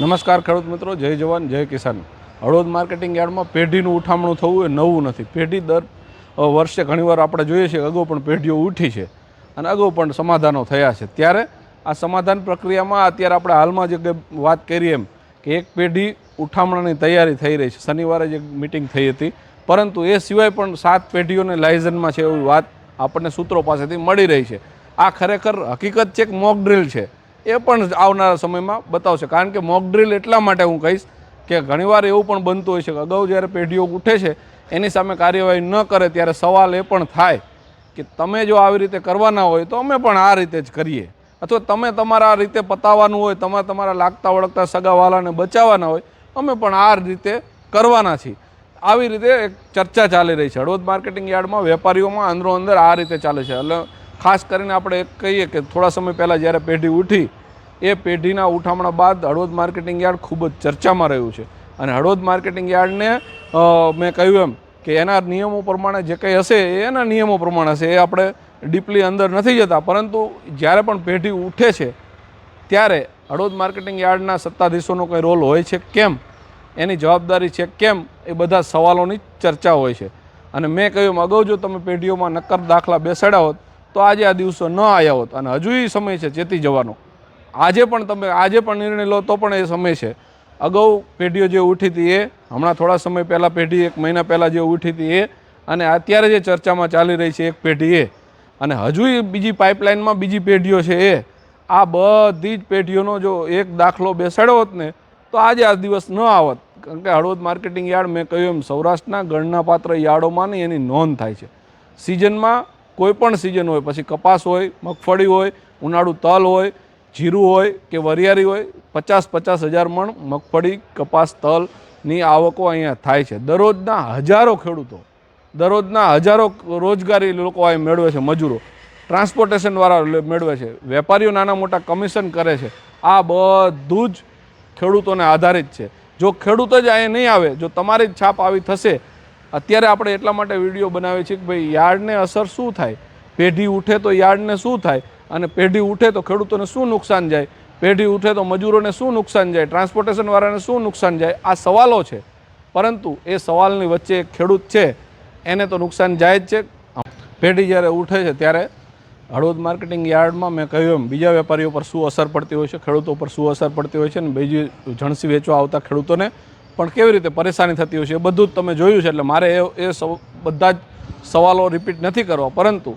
નમસ્કાર ખેડૂત મિત્રો, જય જવાન, જય કિસાન. હળવદ માર્કેટિંગ યાર્ડમાં પેઢીનું ઉઠામણું થવું એ નવું નથી. પેઢી દર વર્ષે ઘણીવાર આપણે જોઈએ છીએ અગાઉ પણ પેઢીઓ ઉઠી છે અને અગાઉ પણ સમાધાનો થયા છે. ત્યારે આ સમાધાન પ્રક્રિયામાં અત્યારે આપણે હાલમાં જે વાત કરીએ એમ કે એક પેઢી ઉઠામણાની તૈયારી થઈ રહી છે. શનિવારે જે મિટિંગ થઈ હતી. પરંતુ એ સિવાય પણ સાત પેઢીઓને લાયઝનમાં છે એવી વાત આપણને સૂત્રો પાસેથી મળી રહી છે. આ ખરેખર હકીકત છે એક મોક ડ્રિલ છે? એ પણ આવનારા સમયમાં બતાવશે. કારણ કે મોક ડ્રિલ એટલા માટે હું કહીશ કે ઘણીવાર એવું પણ બનતું હોય છે કે અગાઉ જ્યારે પેઢીઓ ઉઠે છે, એની સામે કાર્યવાહી ન કરે ત્યારે સવાલ એ પણ થાય કે તમે જો આવી રીતે કરવાના હોય તો અમે પણ આ રીતે જ કરીએ. અથવા તમે તમારા રીતે પતાવવાનું હોય, તમે તમારા લાગતા વળગતા સગાવાલાને બચાવવાના હોય, અમે પણ આ રીતે કરવાના છીએ. આવી રીતે એક ચર્ચા ચાલી રહી છે. હળવદ માર્કેટિંગ યાર્ડમાં વેપારીઓમાં અંદરો અંદર આ રીતે ચાલે છે. એટલે ખાસ કરીને આપણે કહીએ કે થોડા સમય પહેલાં જ્યારે પેઢી ઉઠી, એ પેઢીના ઉઠામણા બાદ હળવદ માર્કેટિંગ યાર્ડ ખૂબ જ ચર્ચામાં રહ્યું છે. અને હળવદ માર્કેટિંગ યાર્ડને મેં કહ્યું એમ કે એના નિયમો પ્રમાણે જે કંઈ હશે, એ એના નિયમો પ્રમાણે હશે. એ આપણે ડીપલી અંદર નથી જતા. પરંતુ જ્યારે પણ પેઢી ઉઠે છે, ત્યારે હળવદ માર્કેટિંગ યાર્ડના સત્તાધીશોનો કંઈ રોલ હોય છે કેમ? એની જવાબદારી છે કેમ? એ બધા સવાલોની ચર્ચા હોય છે. અને મેં કહ્યું અગાઉ જો તમે પેઢીઓમાં નક્કર દાખલા બેસાડ્યા હોત તો આજે આ દિવસો ન આવ્યા હોત અને હજુ એ સમય છે ચેતી જવાનો. આજે પણ તમે, આજે પણ નિર્ણય લો તો પણ એ સમય છે. અગાઉ પેઢીઓ જે ઉઠી હતી એ, હમણાં થોડા સમય પહેલાં પેઢી, એક મહિના પહેલાં જે ઉઠી હતી એ, અને અત્યારે જે ચર્ચામાં ચાલી રહી છે એક પેઢી એ, અને હજુ બીજી પાઇપલાઇનમાં બીજી પેઢીઓ છે એ, આ બધી જ પેઢીઓનો જો એક દાખલો બેસાડ્યો હોત ને, તો આજે આ દિવસ ન આવત. કારણ કે હળવદ માર્કેટિંગ યાર્ડ મેં કહ્યું એમ, સૌરાષ્ટ્રના ગણનાપાત્ર યાર્ડોમાંની એની નોંધ થાય છે. સિઝનમાં કોઈ પણ સિઝન હોય, પછી કપાસ હોય, મગફળી હોય, ઉનાળુ તલ હોય, જીરું હોય કે વરિયાળી હોય, પચાસ પચાસ હજાર મણ મગફળી, કપાસ તલની આવકો અહીંયા થાય છે. દરરોજના હજારો ખેડૂતો, દરરોજના હજારો રોજગારી લોકો અહીં મેળવે છે, મજૂરો. ટ્રાન્સપોર્ટેશનવાળા મેળવે છે. વેપારીઓ નાના મોટા કમિશન કરે છે. આ બધું જ ખેડૂતોને આધારિત છે. જો ખેડૂત જ અહીંયા નહીં આવે, જો તમારી જ છાપ આવી થશે અત્યારે આપણે એટલા માટે વીડિયો બનાવીએ છીએ કે ભાઈ યાર્ડને અસર શું થાય? પેઢી ઉઠે તો યાર્ડને શું થાય? અને પેઢી ઉઠે તો ખેડૂતોને શું નુકસાન જાય? પેઢી ઉઠે તો મજૂરોને શું નુકસાન જાય? ટ્રાન્સપોર્ટેશનવાળાને શું નુકસાન જાય? આ સવાલો છે. પરંતુ એ સવાલની વચ્ચે એક ખેડૂત છે. એને તો નુકસાન જાય જ છે. પેઢી જ્યારે ઉઠે છે ત્યારે હળવદ માર્કેટિંગ યાર્ડમાં મેં કહ્યું એમ, બીજા વેપારીઓ પર શું અસર પડતી હોય છે, ખેડૂતો પર શું અસર પડતી હોય છે અને બીજી જણસી વેચવા આવતા ખેડૂતોને પણ કેવી રીતે પરેશાની થતી હોય છે એ બધું જ તમે જોયું છે, એટલે મારે એ એ બધા જ સવાલો રિપીટ નથી કરવા. પરંતુ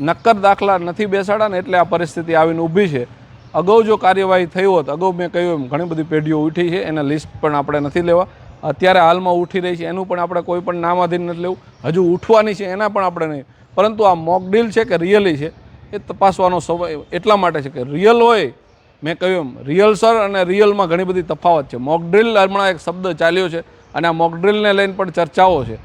નક્કર દાખલા નથી બેસાડા ને એટલે આ પરિસ્થિતિ આવીને ઊભી છે. અગાઉ જો કાર્યવાહી થઈ હોત, અગાઉ મેં કહ્યું એમ, ઘણી બધી પેઢીઓ ઉઠી છે, એના લિસ્ટ પણ આપણે નથી લેવા. અત્યારે હાલમાં ઉઠી રહી છે, એનું પણ આપણે કોઈ પણ નામાધીન નથી લેવું. હજુ ઉઠવાની છે, એના પણ આપણે નહીં. પરંતુ આ મોકડીલ છે કે રિયલી છે, એ તપાસવાનો સમય એટલા માટે છે કે રિયલ હોય મેં કહ્યું એમ રિયલ સર અને રિયલમાં ઘણી બધી તફાવત છે. મોકડ્રિલ હમણાં એક શબ્દ ચાલ્યો છે અને આ મોકડ્રિલને લઈને પણ ચર્ચાઓ છે.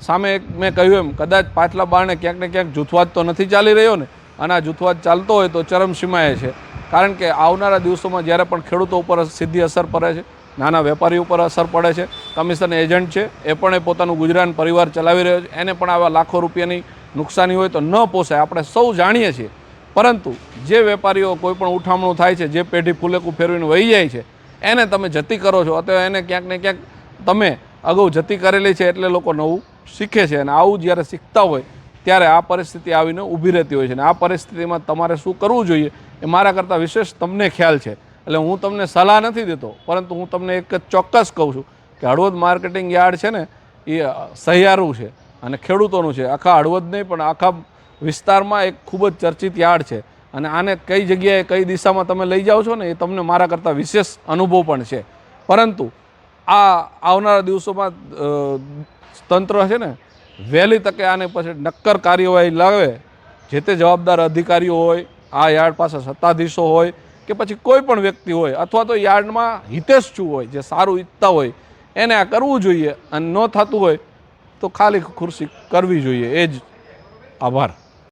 સામે એક મેં કહ્યું એમ, કદાચ પાછલા બારણે ક્યાંક ને ક્યાંક જૂથવાદ તો નથી ચાલી રહ્યો ને, અને આ જૂથવાદ ચાલતો હોય તો ચરમસીમાએ છે. કારણ કે આવનારા દિવસોમાં જ્યારે પણ ખેડૂતો ઉપર સીધી અસર પડે છે, નાના વેપારીઓ ઉપર અસર પડે છે, કમિશન એજન્ટ છે, એ પણ એ પોતાનું ગુજરાન પરિવાર ચલાવી રહ્યો છે, એને પણ આવા લાખો રૂપિયાની નુકસાની હોય તો ન પોસાય. આપણે સૌ જાણીએ છીએ પરંતુ જે વેપારીઓ કોઈ પણ ઉઠામણું થાય છે, જે પેઢી ફૂલેકું ફેરવીને વહી જાય છે, એને તમે જતી કરો છો. અથવા એને ક્યાંક ને ક્યાંક તમે અગાઉ જતી કરેલી છે એટલે લોકો નવું શીખે છે અને આવું જ્યારે શીખતા હોય ત્યારે આ પરિસ્થિતિ આવીને ઊભી રહેતી હોય છે અને આ પરિસ્થિતિમાં તમારે શું કરવું જોઈએ એ મારા કરતાં વિશેષ તમને ખ્યાલ છે. એટલે હું તમને સલાહ નથી દેતો, પરંતુ હું તમને એક ચોક્કસ કહું છું કે હળવદ માર્કેટિંગ યાર્ડ છે ને, એ સહિયારું છે અને ખેડૂતોનું છે. આખા હળવદ નહીં પણ આખા વિસ્તારમાં એક ખૂબ જ ચર્ચિત યાર્ડ છે. અને આને કઈ જગ્યાએ કઈ દિશામાં તમે લઈ જાઓ છો ને એ તમને મારા કરતાં વિશેષ અનુભવ પણ છે. પરંતુ આ આવનારા દિવસોમાં તંત્ર છે ને, વહેલી તકે આને પછી નક્કર કાર્યવાહી લાવે. જે તે જવાબદાર અધિકારીઓ હોય, આ યાર્ડ પાસે સત્તાધીશો હોય, કે પછી કોઈ પણ વ્યક્તિ હોય, અથવા તો યાર્ડમાં હિતેચ્છુ હોય, જે સારું ઈચ્છતા હોય, એને આ કરવું જોઈએ અને ન થતું હોય તો ખાલી ખુરશી કરવી જોઈએ. એ જ આભાર.